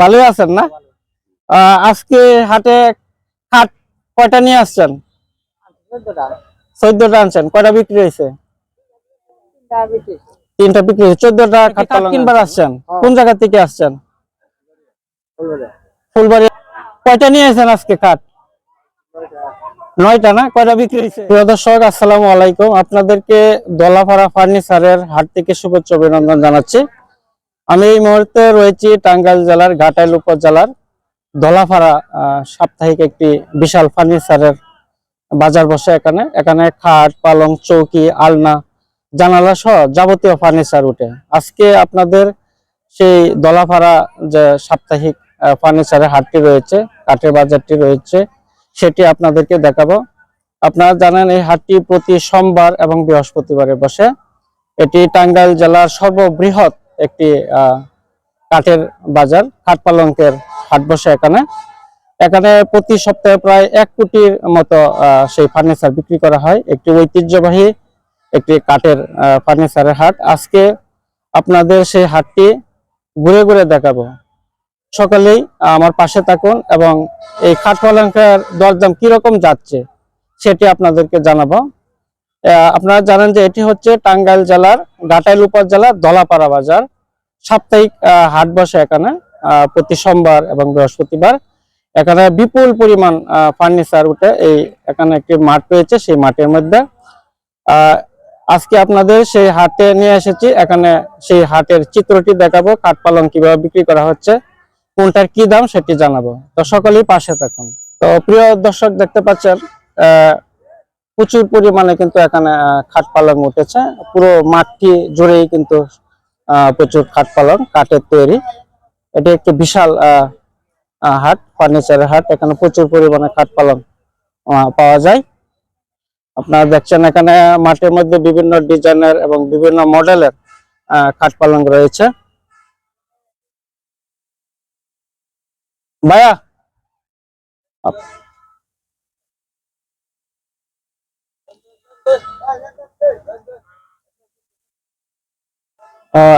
ভালোই আছেন না? আজকে হাটে খাট কয়টা নিয়ে আসছেন? চোদ্দটা আনছেন। কয়টা বিক্রি হয়েছে? তিনটা বিক্রি হয়েছে। চোদ্দটা খাট পালং কিনবার আসছেন? কোন জায়গা থেকে আসছেন? ফুলবাড়ি কয়টা নিয়ে আসছেন আজকে খাট? নয়টা না? কয়টা বিক্রি হয়েছে? প্রিয় দর্শক আসসালামু আলাইকুম। আপনাদেরকে দলাপাড়া ফার্নিচারের হাট থেকে শুভেচ্ছা অভিনন্দন জানাচ্ছি। আমি এই মুহূর্তে রয়েছি টাঙ্গাইল জেলার ঘাটাইল উপজেলার আহ, সাপ্তাহিক একটি বিশাল ফার্নিচারের বাজার বসে এখানে। এখানে খাট পালং চৌকি আলনা জানালা সহ যাবতীয় ফার্নিচার উঠে। আজকে আপনাদের সেই দলাপাড়া যে সাপ্তাহিক ফার্নিচারের হাটটি রয়েছে কাঠের বাজারটি রয়েছে সেটি আপনাদেরকে দেখাবো। আপনারা জানেন এই হাটটি প্রতি সোমবার এবং বৃহস্পতিবারে বসে। এটি টাঙ্গাইল জেলার সর্ববৃহৎ একটি কাঠের বাজার, খাট পালঙ্কের হাট বসে এখানে। এখানে প্রতি সপ্তাহে প্রায় এক কোটির মতো সেই ফার্নিচার বিক্রি করা হয়। একটি ঐতিহ্যবাহী একটি কাঠের ফার্নিচারের হাট। আজকে আপনাদের সেই হাটটি ঘুরে ঘুরে দেখাবো। সকালেই আমার পাশে থাকুন এবং এই খাট পালঙ্কের দরদাম কীরকম যাচ্ছে সেটি আপনাদেরকে জানাব। আপনারা জানেন যে এটি হচ্ছে টাঙ্গাইল জেলার ঘাটাইল উপজেলার দলাপাড়া বাজার। সাপ্তাহিক হাট বসে এখানে প্রতি সোমবার এবং বৃহস্পতিবার। এখানে বিপুল পরিমাণ ফার্নিচার উঠে এই এখানে একটি মাঠ রয়েছে, সেই মাঠের মধ্যে। আজকে আপনাদের সেই হাটে নিয়ে এসেছি। এখানে সেই হাটের চিত্রটি দেখাবো, কাঠ পালং কীভাবে বিক্রি করা হচ্ছে, কোনটার কি দাম সেটি জানাব। তো সকলেই পাশে থাকুন। তো প্রিয় দর্শক দেখতে পাচ্ছেন প্রচুর পরিমাণে কিন্তু এখানে খাট পালং উঠেছে। পুরো মাঠটি জুড়েই কিন্তু প্রচুর খাট পালং, কাঠের তৈরি। এটি একটি বিশাল হাট, ফার্নিচারের হাট। এখানে প্রচুর পরিমাণে খাট পালং পাওয়া যায়। আপনারা দেখছেন এখানে মাঠের মধ্যে বিভিন্ন ডিজাইনের এবং বিভিন্ন মডেলের খাট পালং রয়েছে। ভাইয়া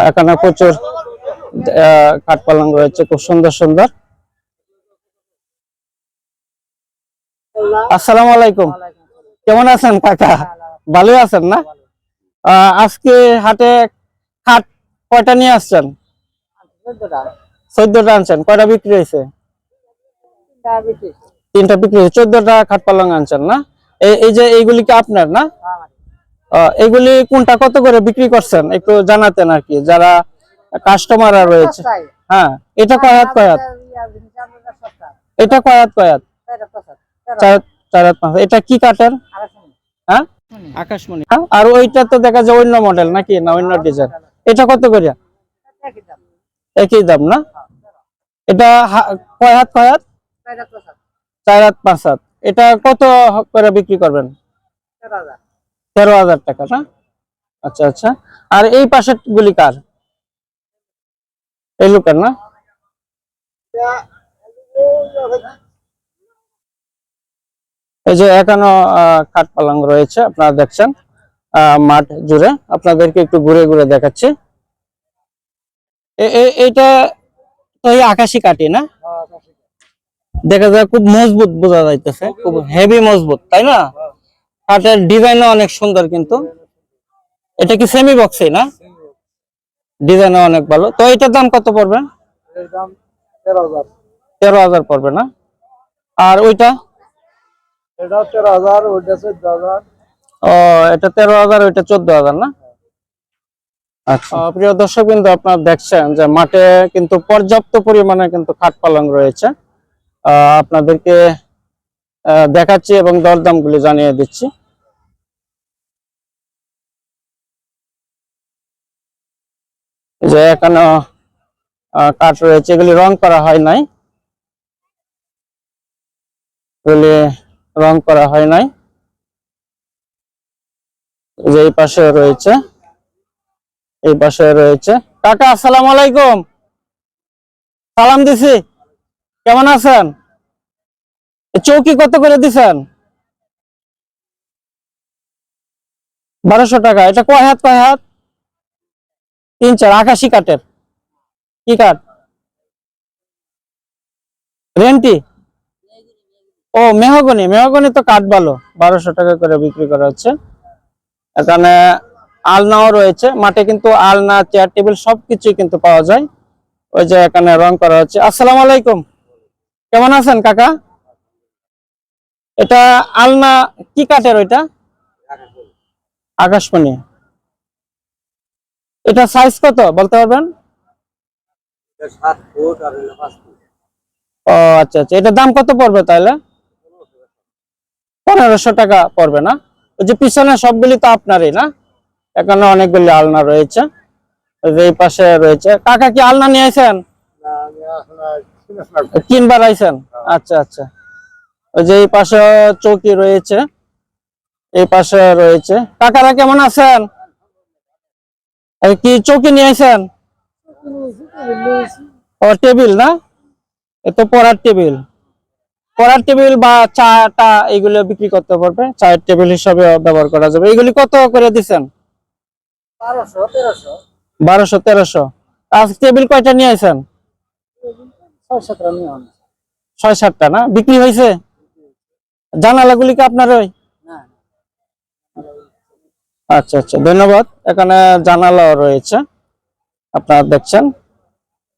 এখানে প্রচুর কাঠ পালং রয়েছে, খুব সুন্দর সুন্দর। আসসালামু আলাইকুম। কেমন আছেন কাকা? ভালো আছেন না? আজকে হাটে খাট কয়টা নিয়ে আসছেন? চোদ্দটা আনছেন। কয়টা বিক্রি হয়েছে? তিনটা বিক্রি হয়েছে। চোদ্দটা খাট পালং আনছেন না? এই এই যে এইগুলি কি আপনার না? এগুলি কোনটা কত করে বিক্রি করছেন? একটু জানাতেন আর কি যারা কাস্টমাররা রয়েছে। হ্যাঁ এটা কয়াত কয়াত এটা কয়াত কয়াত চার চার পাঁচ হাত। এটা কি কাঠের? হ্যাঁ? আকাশমণি। হ্যাঁ, আর ওইটা তো দেখা যায় অন্য মডেল নাকি না অন্য ডিজাইন এটা কত করে? একই দাম না? এটা হা- কয় হাত কয় হাত। চার হাত পাঁচ হাত। এটা কত করে বিক্রি করবেন? তেরো হাজার। টাকা না? আচ্ছা আচ্ছা। আর এই পাশের গুলি কার? এই লোকের না? এই যে এখনও কাঠ পালং রয়েছে আপনারা দেখছেন মাঠ জুড়ে। আপনাদেরকে একটু ঘুরে ঘুরে দেখাচ্ছি। এ- এ- এইটা তো আকাশি কাঠি না? দেখা যায় খুব মজবুত বোঝা যাইতেছে খুব হেভি মজবুত তাই না? কাঠের ডিজাইনও অনেক সুন্দর কিন্তু। এটা কি সেমি বক্সে না? ডিজাইনও অনেক ভালো। তো এটার দাম কত পড়বে? তেরো হাজার পড়বে না? আর ওইটা? ও এটা তেরো হাজার ওইটা চোদ্দ হাজার না? আচ্ছা। প্রিয় দর্শক কিন্তু আপনারা দেখছেন যে মাঠে কিন্তু পর্যাপ্ত পরিমাণে কিন্তু খাট পালং রয়েছে। আপনাদেরকে দেখাচ্ছি এবং দরদাম গুলি জানিয়ে দিচ্ছি। যে এখানে কাঠ রয়েছে, এগুলি রং করা হয় নাই। এগুলি রং করা হয় নাই। যে এই পাশে রয়েছে, এই পাশে রয়েছে। কাকা, আসসালামু আলাইকুম। সালাম দিছি। কেমন আছেন? চৌকি কত করে দিছেন? বারোশো টাকা। এটা কয় হাত কয় হাত? তিন চার, আকাশি কাঠের। কি কাঠ? রেন্টি? ও, মেহগনি। মেহগনি তো কাঠ ভালো। বারোশো টাকা করে বিক্রি করা হচ্ছে। এখানে আলনাও রয়েছে। মাঠে কিন্তু আলনা, চেয়ার, টেবিল সবকিছুই কিন্তু পাওয়া যায়। ওই যে এখানে রং করা হচ্ছে। আসসালামু আলাইকুম। কেমন আছেন কাকা? এটা আলনা কি কাঠের ওইটা? আকাশমণি। এটা সাইজ কত বলতে পারবেন? ও আচ্ছা আচ্ছা। এটা দাম কত পড়বে তাহলে? পনেরোশো টাকা পড়বে না? ওই যে পিছনে সবগুলি তো আপনারই না? এখানে অনেকগুলি আলনা রয়েছে। যে এই পাশে রয়েছে। কাকা কি আলনা নিয়ে আসেন না আমি এখন আর শুনে শোনা কিনবার আইছেন আচ্ছা আচ্ছা। ওই যে এই পাশে চৌকি রয়েছে। এই পাশে রয়েছে। কাকারা কেমন আছেন? কি চৌকি নিয়ে আসেন ও টেবিল না? এ তো পড়ার টেবিল। পড়ার টেবিল বা চাটা এগুলো বিক্রি করতে পারবে। চায়ের টেবিল হিসাবে ব্যবহার করা যাবে। এগুলি কত করে দিচ্ছেন বারোশো তেরোশো। বারোশো তেরোশো। আজ টেবিল কয়টা নিয়ে আসেন ছয় সাতটা না? বিক্রি হয়েছে? জানালাগুলি কি আপনার ওই? আচ্ছা আচ্ছা ধন্যবাদ। এখানে জানালাও রয়েছে। আপনারা দেখছেন?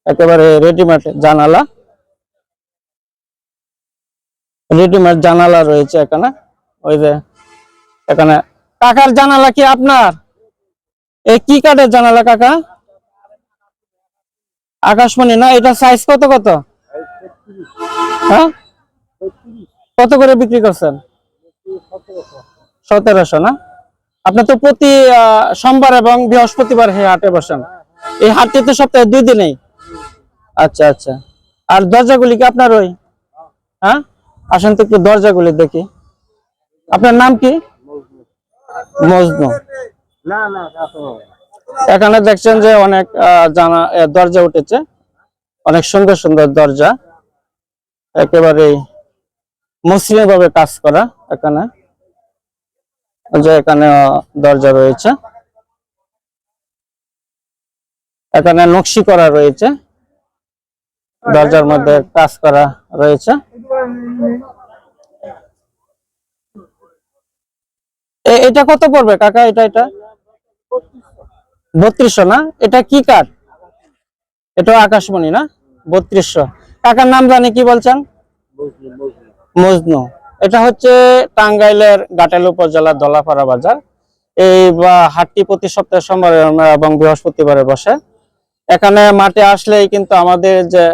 একেবারে রেডিমেড জানালা। রেডিমেড জানালা রয়েছে এখানে। ওই যে এখানে। কাকার জানালা কি আপনার? এই কি কাঠের জানালা কাকা? আকাশমণি, না, এটা সাইজ কত কত? হ্যাঁ? কত করে বিক্রি করছেন? সতেরোশো, না? আপনি তো প্রতি সোমবার এবং বৃহস্পতিবার হাটে বসেন। এই হাটটি তো সপ্তাহে দুই দিনেই। আচ্ছা আচ্ছা। আর দরজাগুলি কি আপনার ওই? হ্যাঁ? আসেন তো একটু দরজাগুলি দেখি। আপনার নাম কি? মজনু। না না। এখানে দেখছেন যে অনেক জানা দরজা উঠেছে। অনেক সুন্দর সুন্দর দরজা। একেবারে মসৃণ ভাবে কাজ করা এখানে। যে এখানে দরজা রয়েছে। এখানে নকশি করা রয়েছে। দরজার মধ্যে কাজ করা রয়েছে। এটা কত পড়বে কাকা? এটা এটা? বত্রিশশো না? এটা কি কাঠ? এটা আকাশমণি না? বত্রিশশো। কাকার নাম জানি, কি বলছেন? মজনু। এটা হচ্ছে টাঙ্গাইলের গাটাইল উপজেলার দলাপাড়া বাজার। এই হাটটি প্রতি সপ্তাহে সোমবার এবং বৃহস্পতিবারে বসে। এখানে মাঠে আসলেই কিন্তু আমাদের যে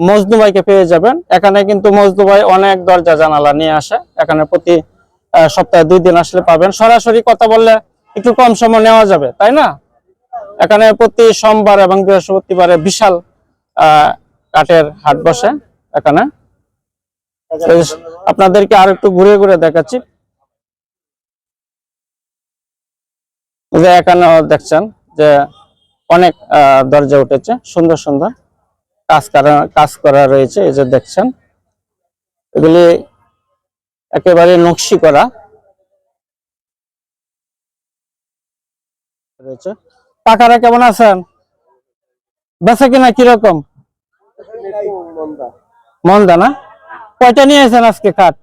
মজনু ভাইকে পেয়ে যাবেন। এখানে কিন্তু মজনু ভাই অনেক দরজা জানালা নিয়ে আসে। এখানে প্রতি সপ্তাহে দুই দিন আসলে পাবেন। সরাসরি কথা বললে একটু কম সময় নেওয়া যাবে, তাই না? এখানে প্রতি সোমবার এবং বৃহস্পতিবারে বিশাল কাঠের হাট বসে এখানে। আপনাদেরকে আর একটু ঘুরে ঘুরে দেখাচ্ছি। যে এখানেও দেখছেন যে অনেক দরজা উঠেছে, সুন্দর সুন্দর কাজ করা কাজ করা রয়েছে, এই যে দেখছেন। এগুলি একেবারে নকশি করা রয়েছে। কাকারা কেমন আছেন? বেচা কিনা কীরকম? মন্দা না? কয়টা নিয়ে আসেন আজকে কাঠ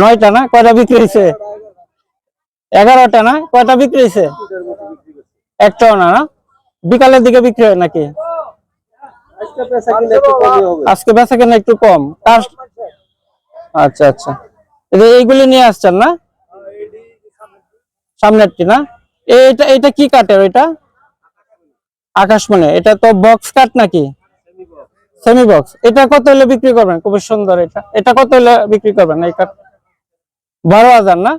নয়টা না? কয়টা বিক্রি হয়েছে এগারোটা না? কয়টা বিক্রি হয়েছে একটাও না না? বিকালের দিকে বিক্রি হয় নাকি? আজকে একটু বেচা কেনা একটু কম। আচ্ছা আচ্ছা। এই এইগুলি নিয়ে আসছেন না? সামনেরটি না? এটা এটা কি কাঠের ওইটা? আকাশমণি, এটা তো বক্স কাঠ নাকি? সেমি বক্স এটা কত হলে বিক্রি করবেন? খুবই সুন্দর এটা। এটা কত হলে বিক্রি করবেন এই কাঠ বারো হাজার না?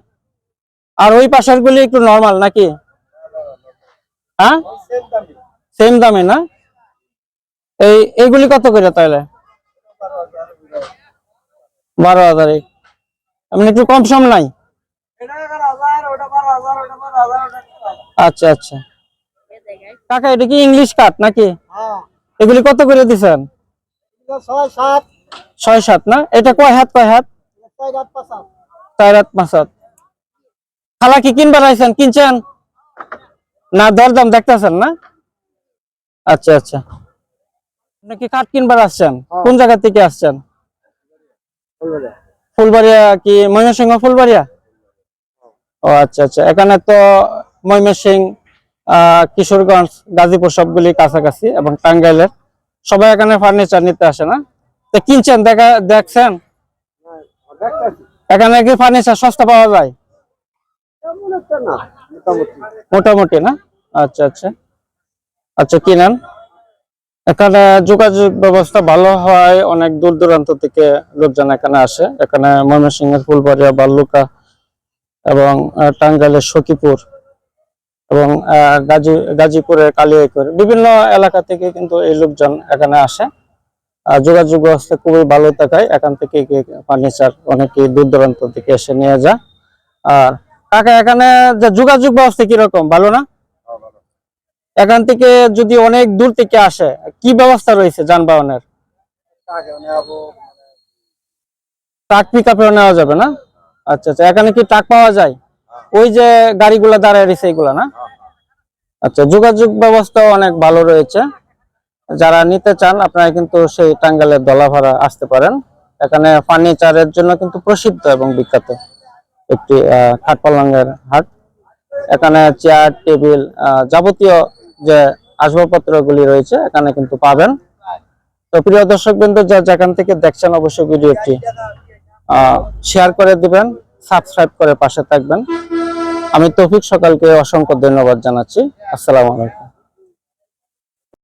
আর ওই পাশের গুলি একটু নর্মাল নাকি? হ্যাঁ? সেম দামে না? এই, এইগুলি কত করে তাহলে? বারো হাজার। এমনি একটু কম সম নাই এটা এগারো হাজার ওটা বারো হাজার ওটা বারো হাজার ওটা তেরো হাজার। আচ্ছা আচ্ছা। কাকা এটা কি ইংলিশ কাঠ নাকি? হ্যাঁ। এগুলি কত করে দিছেন? ছয় সাত। না? এটা কয় হাত কয় হাত? ছয় রাত পাঁচ হাত। চার হাত পাঁচ হাত। খালা কি কিনবার আইছেন? কিনছেন? না দরদাম দেখতেছেন না? আচ্ছা আচ্ছা। আপনি কি কাঠ কিনবার আসছেন? হ্যাঁ। কোন জায়গা থেকে আসছেন? ফুলবাড়িয়া। কি ময়মনসিংহ ফুলবাড়িয়া? ও আচ্ছা আচ্ছা। এখানে তো ময়মনসিং আহ, কিশোরগঞ্জ গাজীপুর সবগুলি কাছাকাছি এবং টাঙ্গাইলের। সবাই এখানে ফার্নিচার নিতে আসে না। তো কিনছেন? দেখা দেখছেন? এখানে কি ফার্নিচার সস্তা পাওয়া যায়? মোটামুটি। না? আচ্ছা আচ্ছা। আচ্ছা কিনেন। এখানে যোগাযোগ ব্যবস্থা ভালো হয় অনেক দূর দূরান্ত থেকে লোকজন এখানে আসে। এখানে ময়মনসিংহের ফুলবাড়িয়া বাল্লুকা এবং টাঙ্গাইলের সখীপুর এবং গাজী, গাজীপুরের কালিয়াকৈর বিভিন্ন এলাকা থেকে কিন্তু এই লোকজন এখানে আসে। যোগাযোগ ব্যবস্থা খুবই ভালো থাকায় এখান থেকে ফার্নিচার অনেকে দূর দূরান্ত থেকে এসে নিয়ে যায়। আর কাকা, এখানে যে যোগাযোগ ব্যবস্থা কীরকম? ভালো না? এখান থেকে যদি অনেক দূর থেকে আসে, কি ব্যবস্থা রয়েছে যানবাহনের? ট্রাক পিক আপেও নেওয়া যাবে না? আচ্ছা আচ্ছা এখানে কি ট্রাক পাওয়া যায়? ওই যে গাড়িগুলো দাঁড়ায় রয়েছে এগুলা না? আচ্ছা যোগাযোগ ব্যবস্থা অনেক ভালো রয়েছে। যারা নিতে চান আপনারা কিন্তু সেই টাঙ্গালের দলাভাড়া আসতে পারেন। এখানে ফার্নিচারের জন্য কিন্তু প্রসিদ্ধ এবং বিখ্যাত একটি আহ, খাট পালঙ্গের হাট। এখানে চেয়ার টেবিল যাবতীয় যে আসবাবপত্রগুলি রয়েছে এখানে কিন্তু পাবেন। তো প্রিয় দর্শক বিন্দু যা যেখান থেকে দেখছেন অবশ্যই ভিডিওটি শেয়ার করে দিবেন সাবস্ক্রাইব করে পাশে থাকবেন। আমি তৌফিক সকালকে অসংখ্য ধন্যবাদ জানাচ্ছি। আসসালামু আলাইকুম।